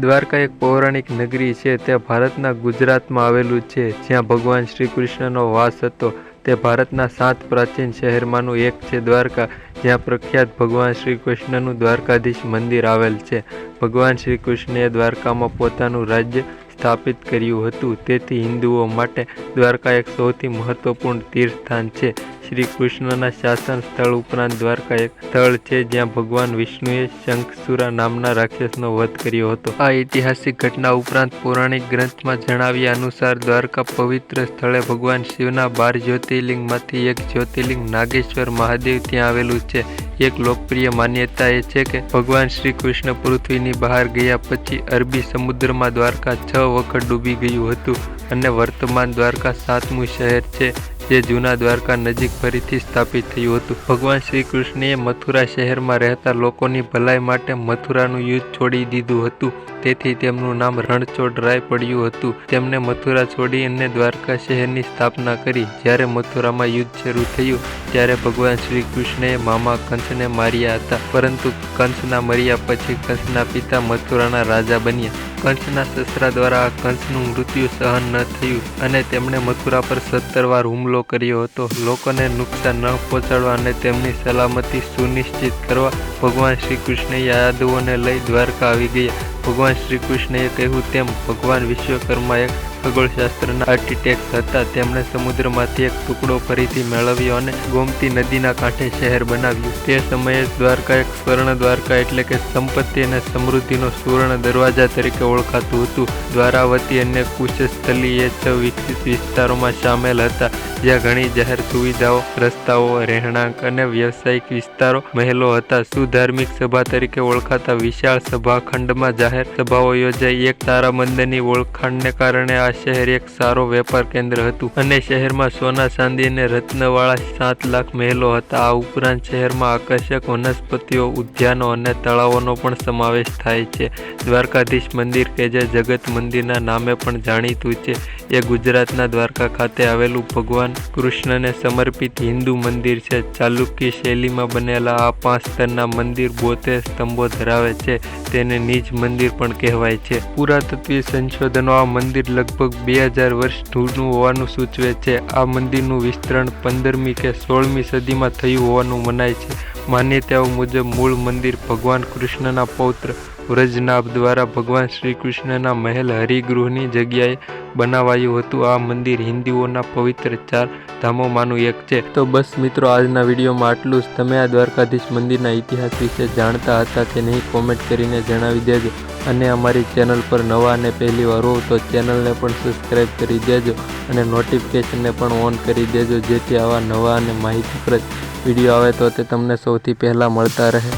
દ્વારકા એક પૌરાણિક નગરી છે. તે ભારતના ગુજરાતમાં આવેલું છે. જ્યાં ભગવાન શ્રી કૃષ્ણનો વાસ હતો. તે ભારતના સાત પ્રાચીન શહેરમાંનું એક છે દ્વારકા. જ્યાં પ્રખ્યાત ભગવાન શ્રી કૃષ્ણનું દ્વારકાધીશ મંદિર આવેલ છે. ભગવાન શ્રી કૃષ્ણએ દ્વારકામાં પોતાનું રાજ્ય સ્થાપિત કર્યું હતું. તેથી હિન્દુઓ માટે દ્વારકા એક સૌથી મહત્વપૂર્ણ તીર્થસ્થાન છે. શ્રી કૃષ્ણના શાસન સ્થળ ઉપરાંત દ્વારકા એક સ્થળ છે, જ્યાં ભગવાન વિષ્ણુએ શંખસુરા નામના રાક્ષસનો વધ કર્યો હતો. આ ઐતિહાસિક ઘટના ઉપરાંત પૌરાણિક ગ્રંથમાં જણાવ્યા અનુસાર દ્વારકા પવિત્ર સ્થળે ભગવાન શિવના બાર જ્યોતિર્લિંગમાંથી એક જ્યોતિર્લિંગ નાગેશ્વર મહાદેવ ત્યાં આવેલું છે. એક લોકપ્રિય માન્યતા એ છે કે ભગવાન શ્રી કૃષ્ણ પૃથ્વીની બહાર ગયા પછી અરબી સમુદ્રમાં દ્વારકા છ વખત ડૂબી ગયું હતું અને વર્તમાન દ્વારકા સાતમું શહેર છે. જે જૂના દ્વારકા નજીક ફરીથી સ્થાપિત થયું હતું. ભગવાન શ્રી કૃષ્ણએ મથુરા શહેરમાં રહેતા લોકોની ભલાઈ માટે મથુરાનું યુદ્ધ છોડી દીધું હતું. તેથી તેમનું નામ રણછોડરાય પડ્યું હતું. તેમણે મથુરા છોડી અને દ્વારકા શહેરની સ્થાપના કરી. જ્યારે મથુરામાં યુદ્ધ શરૂ થયું, ત્યારે ભગવાન શ્રી કૃષ્ણએ મામા કંસને માર્યા હતા. પરંતુ કંસના મર્યા પછી કંસના પિતા મથુરાના રાજા બન્યા. કંસના સસરા દ્વારા કંસનું મૃત્યુ સહન ન થયું અને તેમણે મથુરા પર સત્તર વાર હુમલો કર્યો હતો. લોકોને નુકસાન ન પહોંચાડવા અને તેમની સલામતી સુનિશ્ચિત કરવા ભગવાન શ્રી કૃષ્ણએ યાદવોને લઈ દ્વારકા આવી ગયા. ભગવાન શ્રી કૃષ્ણએ કહ્યું તેમ ભગવાન વિશ્વકર્મા એક ખગોળશાસ્ત્રના આર્કિટેક્ટ હતા. તેમણે સમુદ્રમાંથી એક ટુકડો ફરીથી મેળવ્યો અને ગોમતી નદીના કાંઠે શહેર બનાવ્યું. તે સમયે દ્વારકા એક સ્વર્ણ દ્વારકા એટલે કે સંપત્તિ અને સમૃદ્ધિનો સુવર્ણ દરવાજા તરીકે ઓળખાતું હતું. દ્વારાવતી અને કુશસ્થલી એ છ વિકસિત વિસ્તારોમાં સામેલ હતા, જ્યાં ઘણી જાહેર સુવિધાઓ, રસ્તાઓ, રહેણાંક અને વ્યવસાયિક વિસ્તારો મહેલો હતા. સુધાર્મિક સભા તરીકે ઓળખાતા વિશાળ સભાખંડમાં જાહેર સભાઓ યોજાઈ. એક તારામંદની ઓળખાણને કારણે આ શહેર એક સારો વેપાર કેન્દ્ર હતું અને શહેરમાં સોના, ચાંદી અને રત્નવાળા સાત લાખ મહેલો હતા. આ ઉપરાંત શહેરમાં આકર્ષક વનસ્પતિઓ, ઉદ્યાનો અને તળાવોનો પણ સમાવેશ થાય છે. દ્વારકાધીશ મંદિર કે જે જગત મંદિરના નામે પણ જાણીતું છે. એ ગુજરાતના દ્વારકા ખાતે આવેલું ભગવાન કૃષ્ણને સમર્પિત હિન્દુ મંદિર છે. ચાલુક્ય શૈલીમાં બનેલા આ પાંચ સ્તરના મંદિર બોતેર સ્તંભો ધરાવે છે. તેને નિજ મંદિર પણ કહેવાય છે. પુરાતત્વીય સંશોધનો આ મંદિર લગભગ બે હજાર વર્ષ જૂનું હોવાનું સૂચવે છે. આ મંદિરનું વિસ્તરણ પંદરમી કે સોળમી સદીમાં થયું હોવાનું મનાય છે. માન્યતાઓ મુજબ મૂળ મંદિર ભગવાન કૃષ્ણના પૌત્ર વ્રજનાભ દ્વારા ભગવાન શ્રી કૃષ્ણના મહેલ હરિગૃહની જગ્યાએ બનાવાયું હતું. આ મંદિર હિન્દુઓના પવિત્ર ચાર ધામોમાંનું એક છે. તો બસ મિત્રો, આજના વિડીયોમાં આટલું જ. તમે આ દ્વારકાધીશ મંદિરના ઇતિહાસ વિશે જાણતા હતા કે નહીં, કોમેન્ટ કરીને જણાવી દેજો. અને અમારી ચેનલ પર નવા અને પહેલી વાર હો તો ચેનલને પણ સબસ્ક્રાઈબ કરી દેજો અને નોટિફિકેશનને પણ ઓન કરી દેજો જેથી આવા નવા અને માહિતીપ્રદ વીડિયો આવે તો તે તમને સૌથી પહેલાં મળતા રહે.